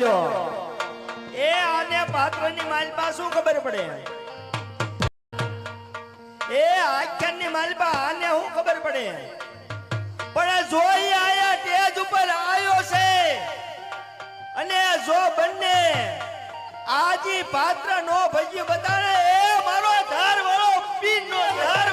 ગયો એ આને પાત્રની માલપા શું ખબર પડે? એ આખ્યાનની માલપા આને શું ખબર પડે? પણ જોઈ આયા તેજ ઉપર આવ્યો છે. અને જો બંને આજી પાત્ર નો ભજ્યું બતાડે એ મારો ધાર વાળો પીન નો ધાર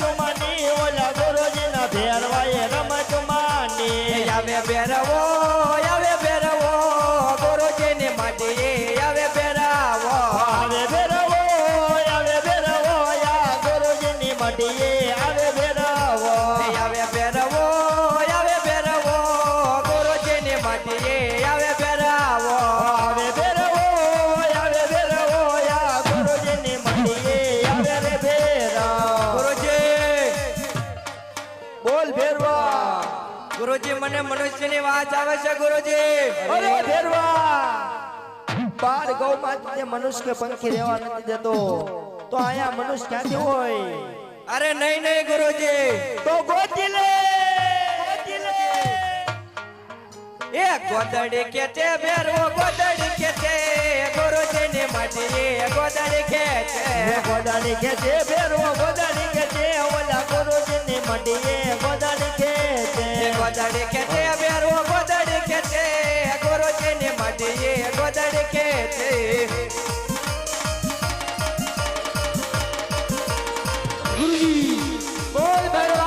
ભેરવે ઓલા ગુરુજીના ભેરવાએ માંડી આવે ભેરવો આવે ભેરવો ગુરુજીની મટીએ આવે ભેરવો. આવે ભેરવો આવે ભેરવો યા ગુરુજીની મટીએ ગુરુજી. અરે ભેરવા બાર ગૌ માતા મનુષ્ય પંખી રહેવા નથી દેતો. તો અહીંયા મનુષ્ય ક્યાંથી હોય? અરે નહીં નહીં ગુરુજી. તો ગોતી લે એ ગોદડી કે ગોદડી કે તે ગુરુજીની મટીએ ગોદડી કે છે. ગોદાડી કે છે ભેરવો ગોદાડી કે છે. ઓલા ગુરુજીની મંડીએ ગોદાડી કે છે ગોદડી કે તે ભેરવો ગોદડી કે તે ગુરુજીની મટીએ ગોદડી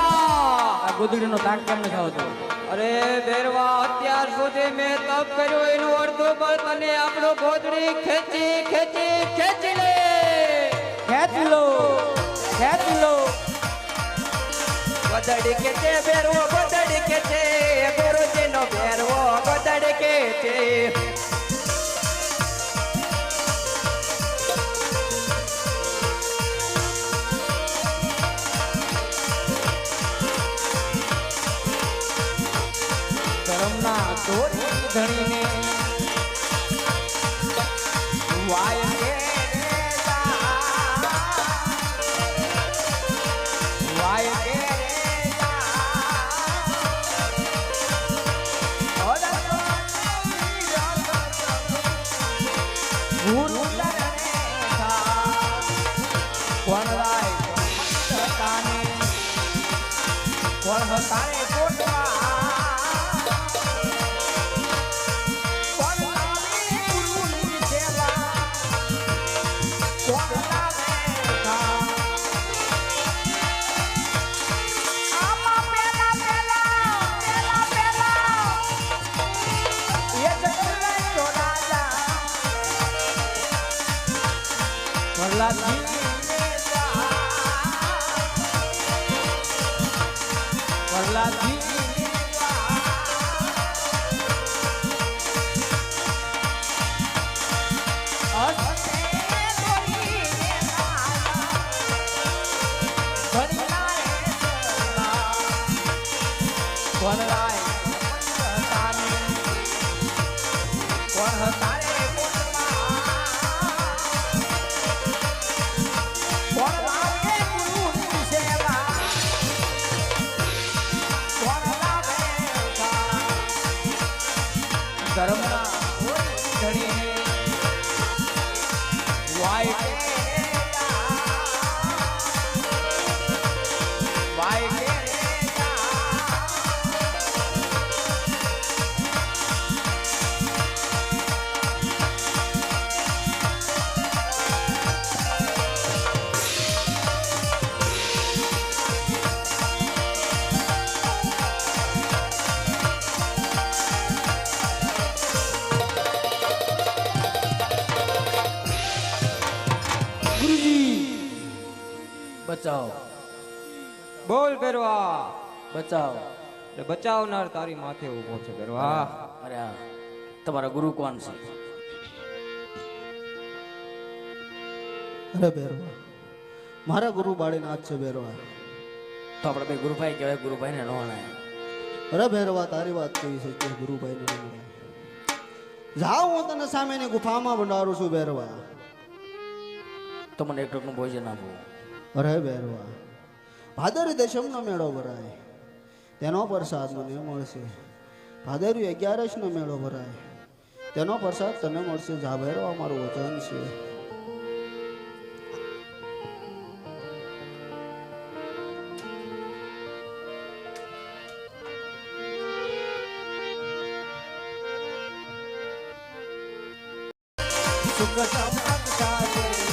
આ ગોદડીનો તાક કેમ નથી આવતો? અરે ભેરવા અત્યાર સુધી મેં તપ કર્યો એનું અડધું બળ તને આપણો ગોદડી ખેંચી ખેંચી ખેંચી લે. ખેંચ લો ખેંચ લો. ગોદડી કે તે ભેરવો ગોદડી કોણ હતાને ભેરવા બચાવ. એટલે બચાવનાર તારી માથે ઊભો છે ભેરવા અરે તમારા ગુરુ કોણ છે? અરે ભેરવા. મારા ગુરુ બાળીનાથ છે ભેરવા. તો આપણે ભાઈ ગુરુભાઈ કહેવાય ગુરુભાઈ ને નોણાય અરે ભેરવા તારી વાત કેવી છે ગુરુભાઈ ને જાઉં હું તને સામેની ગુફામાં ભંડારું છું ભેરવા. તો મને એક ટકનું ભોજન આપો. અરે ભેરવા ભાદરવી દશમનો મેળો ભરાય. તેનો પ્રસાદ મને મળશે. ભાદરવી અગિયારસનો મેળો ભરાય. તેનો પ્રસાદ તને મળશે. જાભેરો અમારું વચન છે. સુખ સંપત્તા છે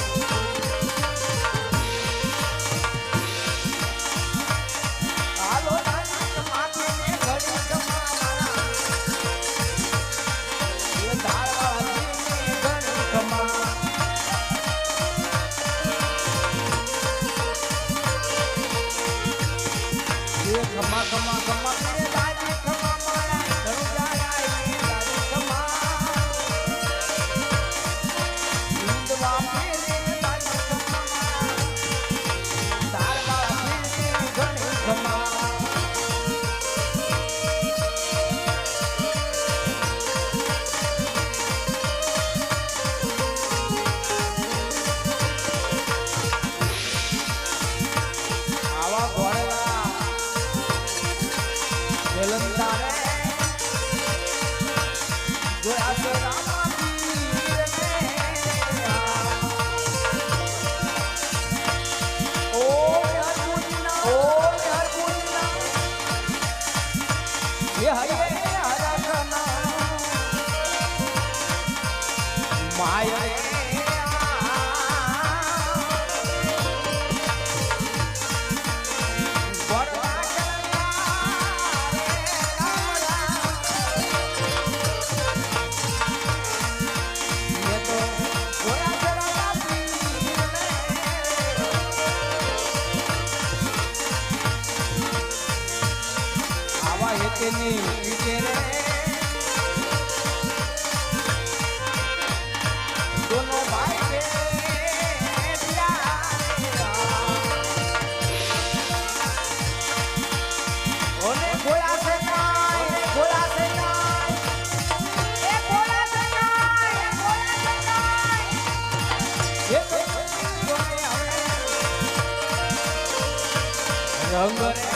Somebody